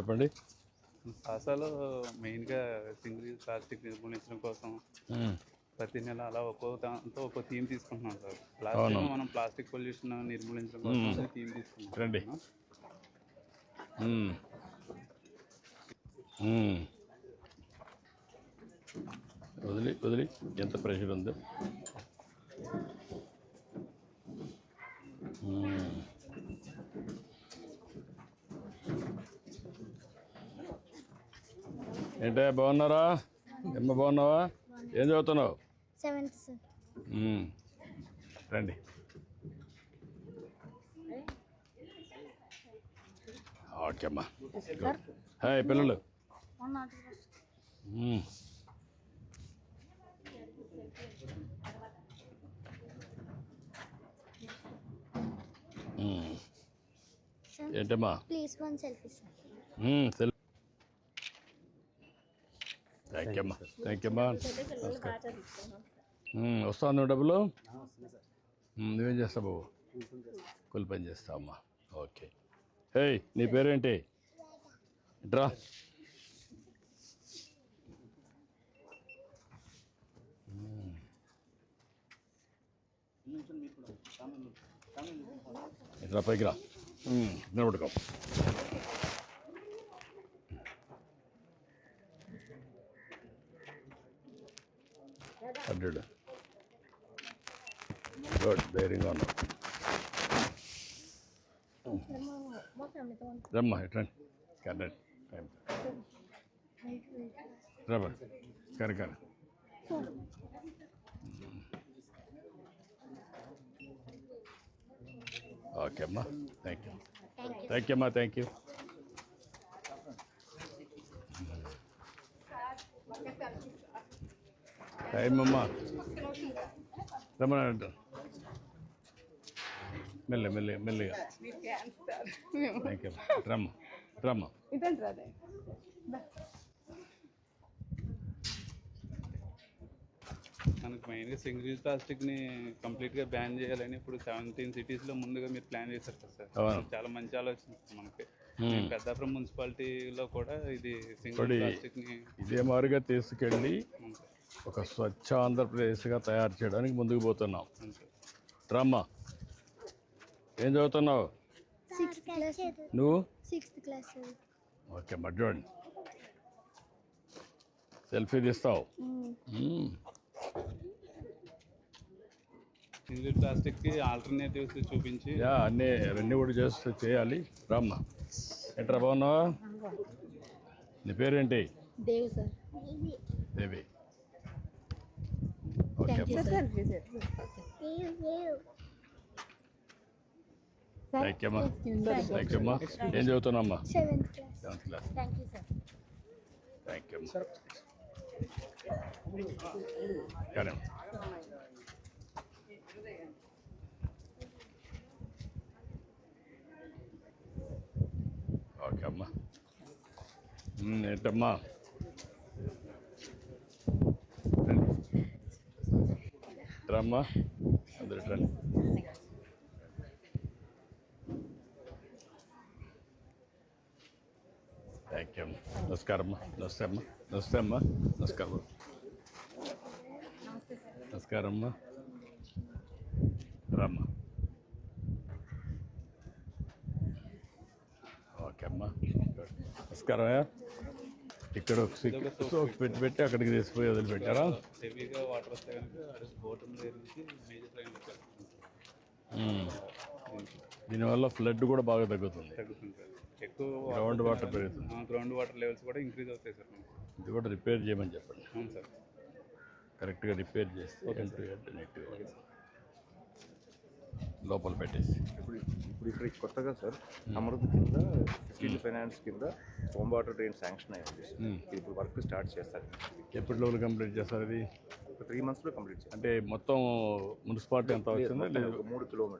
చెప్పండి. సాసాలో మెయిన్గా single plastic నిర్మూలించడం కోసం. ప్రతి నెల అలా ఒక్కో దాంతో ఒక్కో థీమ్ తీసుకుంటున్నాం సార్. లాస్ట్ టైం మనం ప్లాస్టిక్ పొల్యూషన్ నిర్మూలించడం కోసం థీమ్ రండి. మ్మ్. వదిలి వదిలి. ఎంత ప్రెషర్ ఉందో? ఏంటే బాగున్నారా? ఎమ్మ బాగున్నావా? ఏం చదువుతున్నావు. రండి. ఓకే అమ్మా. హాయ్ పిల్లలు. ఏంటమ్మా? Please one selfie sir. మ్మ్, సెల్ థ్యాంక్ యూ అమ్మా థ్యాంక్ యూ అమ్మా నమస్కారం వస్తాను డబ్బులు? మ్మ్, నువ్వేం చేస్తావు బాబు? కూలి పని చేస్తావు అమ్మా? ఓకే. హే నీ పేరేంటి? డ్రా. ఇట్లా పైకి రా. hundred good. bearing on it. Ramma, turn. Correct. Time. Rubber. Correct, correct. Okay, ma. Thank you. Thank you, ma. Thank you. Time అమ్మా రమ్మనంట మెల్ల మెల్ల మెల్లిగా. థ్యాంక్ యూ రమ్మ రమ్మ. మనకు మెయిన్గా సింగిల్ ప్లాస్టిక్ని కంప్లీట్గా బ్యాన్ చేయాలని ఇప్పుడు సెవెంటీన్ సిటీస్లో ముందుగా మీరు ప్లాన్ చేశారు కదా సార్. చాలా మంచి ఆలోచన మనకి. Hmm. పెద్దాపురం మున్సిపాలిటీలో కూడా ఇది సింగిల్ ప్లాస్టిక్ని ఇదే మారుగా తీసుకెళ్ళి ఒక స్వచ్ఛ ఆంధ్రప్రదేశ్గా తయారు చేయడానికి ముందుకు పోతున్నాం. రమ్మ ఏం చదువుతున్నావు? నువ్వు? ఓకే మడ్జోండి సెల్ఫీ తీస్తావు. సింగిల్ ప్లాస్టిక్కి ఆల్టర్నేటివ్స్ చూపించి. యా అన్నీ అవన్నీ కూడా చేస్తూ చేయాలి. రమ్మ ఎట్రా బాగున్నావా? నీ పేరేంటి? దేవ్ సార్. దేవి. ఓకే అమ్మా సెల్ఫీ సార్ థ్యాంక్ యూ అమ్మా థ్యాంక్ యూ అమ్మా ఏం చదువుతున్నామ్మా seventh class seventh class thank you sir thank you అమ్మా కానీ ఓకే అమ్మా మ్మ్, ఏంటమ్మా రమ్మా అందరు రండి. థ్యాంక్ యూ అమ్మా నమస్కారం అమ్మా. నమస్తే అమ్మా. నమస్తే అమ్మా. నమస్కారం నమస్కారం అమ్మా. రమ్మా. ఓకే అమ్మా. నమస్కారం అయ్యా. ఇక్కడ ఒక సిక్- సోప్ పెట్టి పెట్టి అక్కడికి తీసుకుపోయి వదిలిపెట్టారా? హెవీగా వాటర్ వస్తే కనుక బోట్ మేజర్ ట్రైన్ దీనివల్ల ఫ్లడ్ కూడా బాగా తగ్గుతుంది. ఎక్కువ గ్రౌండ్ వాటర్ పెరుగుతుంది. గ్రౌండ్ వాటర్ లెవెల్స్ కూడా ఇంక్రీజ్ అవుతాయి సార్. ఇది కూడా రిపేర్ చేయమని చెప్పండి. అవును సార్. కరెక్ట్గా రిపేర్ చేస్తే నెట్గా లోపల పెట్టేసి. ఇప్పుడు ఇప్పుడు ఇక్కడ కొత్తగా సార్ అమృత్ కింద స్కిల్ ఫైనాన్స్ కింద హోమ్ వాటర్ డ్రైన్ శాంక్షన్ అయ్యింది. ఇప్పుడు వర్క్ స్టార్ట్ చేస్తారు. ఎప్పటి లోపల కంప్లీట్ చేస్తారు ఒక త్రీ మంత్స్లో కంప్లీట్ చేస్తారు. అంటే మొత్తం మున్సిపాలిటీ ఎంత వచ్చిందా ఒక మూడు కిలోమీటర్